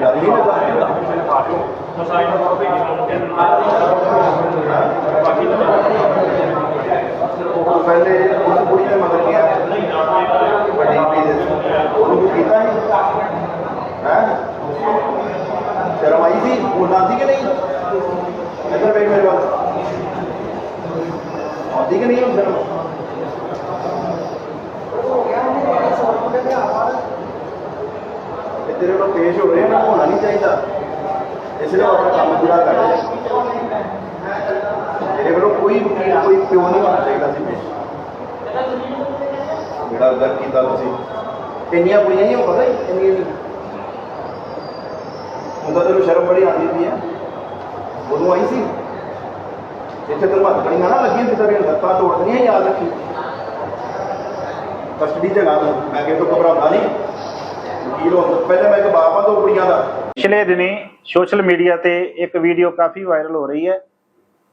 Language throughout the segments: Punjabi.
ਯਾਰ ਇਹ ਲਗਾ ਉਹ ਪਹਿਲੇ ਉਸ ਕੁੜੀ ਦੇ ਮਗਰ ਗਿਆ ਵੱਡੀ ਕੁੜੀ ਦੇ ਉਹਨੂੰ ਕੁਛ ਕੀਤਾ ਨਹੀਂ ਹੈ ਸ਼ਰਮ ਆਈ ਸੀ ਬੋਲਣਾ ਸੀ ਕਿ ਨਹੀਂ ਇੱਧਰ ਵੇਖ ਮੇਰੇ ਵੱਲ ਆਉਂਦੀ ਕਿ ਨਹੀਂ ਹੁਣ ਸ਼ਰਮ ਇਹ ਤੇਰੇ ਕੋਲ ਪੇਸ਼ ਹੋ ਰਹੇ ਨਾ ਹੋਣਾ ਨਹੀਂ ਚਾਹੀਦਾ। ਇਸ ਲਈ ਆਪਣਾ ਕੰਮ ਪੂਰਾ ਕਰ ਤੇਰੇ ਕੋਲ ਕੋਈ ਕੋਈ ਪਿਓ ਨਹੀਂ ਹੋਣਾ ਚਾਹੀਦਾ ਸੀ ਪੇਸ਼। ਜਿਹੜਾ ਗਰ ਕੀਤਾ ਤੁਸੀਂ। ਇੰਨੀਆਂ ਕੁੜੀਆਂ ਹੀ, ਪਤਾ ਹੀ ਇੰਨੀਆਂ ਨਹੀਂ ਹੁਣ ਤੈਨੂੰ ਸ਼ਰਮ ਬੜੀ ਆਉਂਦੀ ਪਈ ਹੈ ਉਹਨੂੰ ਆਈ ਸੀ। ਇੱਥੇ ਤੈਨੂੰ ਹੱਥ ਕੜੀਆਂ ਨਾ ਲੱਗੀਆਂ ਤੇ ਤੇਰੀਆਂ ਲੱਤਾਂ ਤੋੜਨੀਆਂ ਯਾਦ ਰੱਖੀ। ਕਸਟਡੀ ਜਗਾ ਮੈਂ ਕਿਹਾ ਤੂੰ ਘਬਰਾਉਂਦਾ ਨਹੀਂ। ਵਕੀਲ ਹੋ ਪਹਿਲੇ ਮੈਂ ਇੱਕ ਬਾਪ ਆ ਦੋ ਕੁੜੀਆਂ ਦਾ। ਪਿਛਲੇ ਦਿਨੀ ਸੋਸ਼ਲ ਮੀਡੀਆ ਤੇ ਇੱਕ ਵੀਡੀਓ ਕਾਫੀ ਵਾਇਰਲ ਹੋ ਰਹੀ ਹੈ,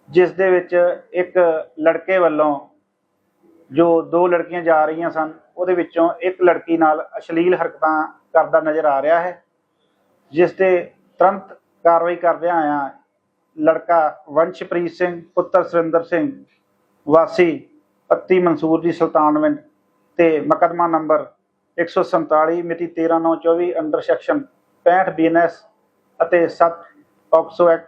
ਜਿਸ ਦੇ ਵਿੱਚ ਇੱਕ ਲੜਕੇ ਵੱਲੋਂ ਜੋ ਦੋ ਲੜਕੀਆਂ ਜਾ ਰਹੀਆਂ ਸਨ, ਉਹਦੇ ਵਿੱਚੋਂ ਇੱਕ ਲੜਕੀ ਨਾਲ ਅਸ਼ਲੀਲ ਹਰਕਤਾਂ ਕਰਦਾ ਨਜ਼ਰ ਆ ਰਿਹਾ ਹੈ, ਜਿਸ ਤੇ ਤੁਰੰਤ ਕਾਰਵਾਈ ਕਰਦਿਆਂ ਆਇਆ ਲੜਕਾ ਵੰਸ਼ਪ੍ਰੀਤ ਸਿੰਘ, ਪੁੱਤਰ ਸੁਰਿੰਦਰ ਸਿੰਘ, ਵਾਸੀ ਪੱਤੀ ਮਨਸੂਰ ਦੀ ਸੁਲਤਾਨਵਿੰਡ ਤੇ ਮੁਕੱਦਮਾ ਨੰਬਰ 147 ਮਿਤੀ 13924 ਅੰਡਰ ਸੈਕਸ਼ਨ 65 ਬੀਐਨਐਸ ਅਤੇ 7 ਪੌਕਸੋ ਐਕਟ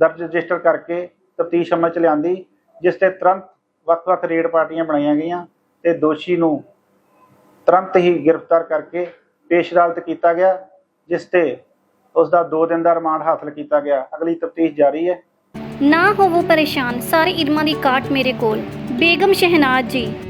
ਦਰਜ ਰਜਿਸਟਰ ਕਰਕੇ ਤਫਤੀਸ਼ ਅਮਲ ਚ ਲਿਆਂਦੀ, ਜਿਸ ਤੇ ਤੁਰੰਤ ਵੱਖ-ਵੱਖ ਰੇਡ ਪਾਰਟੀਆਂ ਬਣਾਈਆਂ ਗਈਆਂ ਤੇ ਦੋਸ਼ੀ ਨੂੰ ਤੁਰੰਤ ਹੀ ਗ੍ਰਿਫਤਾਰ ਕਰਕੇ ਪੇਸ਼ ਅਦਾਲਤ ਕੀਤਾ ਗਿਆ, ਜਿਸ ਤੇ ਉਸ ਦਾ 2 ਦਿਨ ਦਾ ਰਿਮਾਂਡ ਹਾਸਲ ਕੀਤਾ ਗਿਆ। ਅਗਲੀ ਤਫਤੀਸ਼ ਜਾਰੀ ਹੈ। ਨਾ ਹੋਵੋ ਪਰੇਸ਼ਾਨ, ਸਾਰੇ ਇਲਮਾਂ ਦੀ ਕਾਟ ਮੇਰੇ ਕੋਲ। ਬੇਗਮ ਸ਼ਹਿਨਾਜ਼ ਜੀ।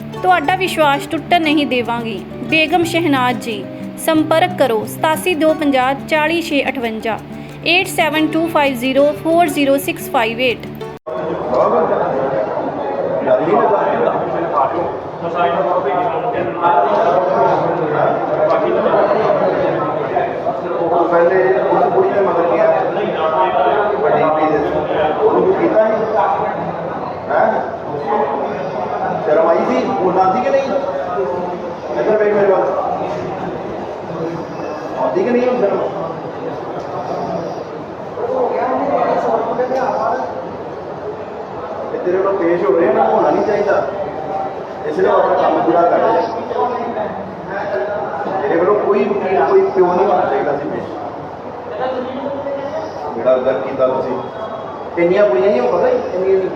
ਤੁਹਾਡਾ ਵਿਸ਼ਵਾਸ ਟੁੱਟਣ ਨਹੀਂ ਦੇਵਾਂਗੀ। ਬੇਗਮ ਸ਼ਹਿਨਾਜ਼ ਜੀ ਸੰਪਰਕ ਕਰੋ 8725 40658 8725040658 ਯਾਰ ਇਹ ਲਗਾ ਉਹ ਪਹਿਲੇ ਉਸ ਕੁੜੀ ਦੇ ਮਗਰ ਗਿਆ ਸ਼ਰਮ ਆਈ ਸੀ, ਬੋਲਣਾ ਸੀ ਕਿ ਨਹੀਂ? ਇੱਧਰ ਵੇਖ ਮੇਰੇ ਵੱਲ। ਆਉਂਦੀ ਕਿ ਨਹੀਂ ਹੁਣ ਸ਼ਰਮ? ਤੇਰੇ ਕੋਲ ਪੇਸ਼ ਹੋ ਰਹੇ ਨਾ, ਹੋਣਾ ਨਹੀਂ ਚਾਹੀਦਾ। ਇਸ ਲਈ ਆਪਣਾ ਕੰਮ ਪੂਰਾ ਕਰ ਤੇਰੇ ਕੋਲ ਕੋਈ ਕੋਈ ਪਿਓ ਨਹੀਂ ਹੋਣਾ ਚਾਹੀਦਾ ਸੀ ਪੇਸ਼। ਜਿਹੜਾ ਗਰ ਕੀਤਾ ਤੁਸੀਂ। ਇੰਨੀਆਂ ਕੁੜੀਆਂ ਹੀ ਹੋ, ਪਤਾ ਹੀ, ਇੰਨੀਆਂ ਨਹੀਂ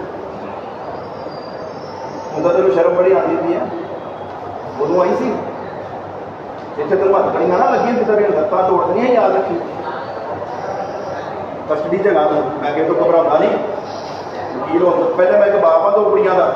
ਹੁਣ ਤੈਨੂੰ ਸ਼ਰਮ ਬੜੀ ਆਉਂਦੀ ਪਈ ਹੈ ਉਹਨੂੰ ਆਈ ਸੀ। ਇੱਥੇ ਤੈਨੂੰ ਹੱਥ ਕੜੀਆਂ ਨਾ ਲੱਗੀ ਤੇ ਤੇਰੀਆਂ ਲੱਤਾਂ ਤੋੜਨੀਆਂ ਯਾਦ ਰੱਖੀ। ਕਸਟਡੀ ਜਗਾ ਤੂੰ ਮੈਂ ਕਿਹਾ ਤੂੰ ਘਬਰਾਉਂਦਾ ਨਹੀਂ। ਵਕੀਲ ਹੋ ਪਹਿਲੇ ਮੈਂ ਇੱਕ ਬਾਪ ਆ, ਦੋ ਕੁੜੀਆਂ ਦਾ।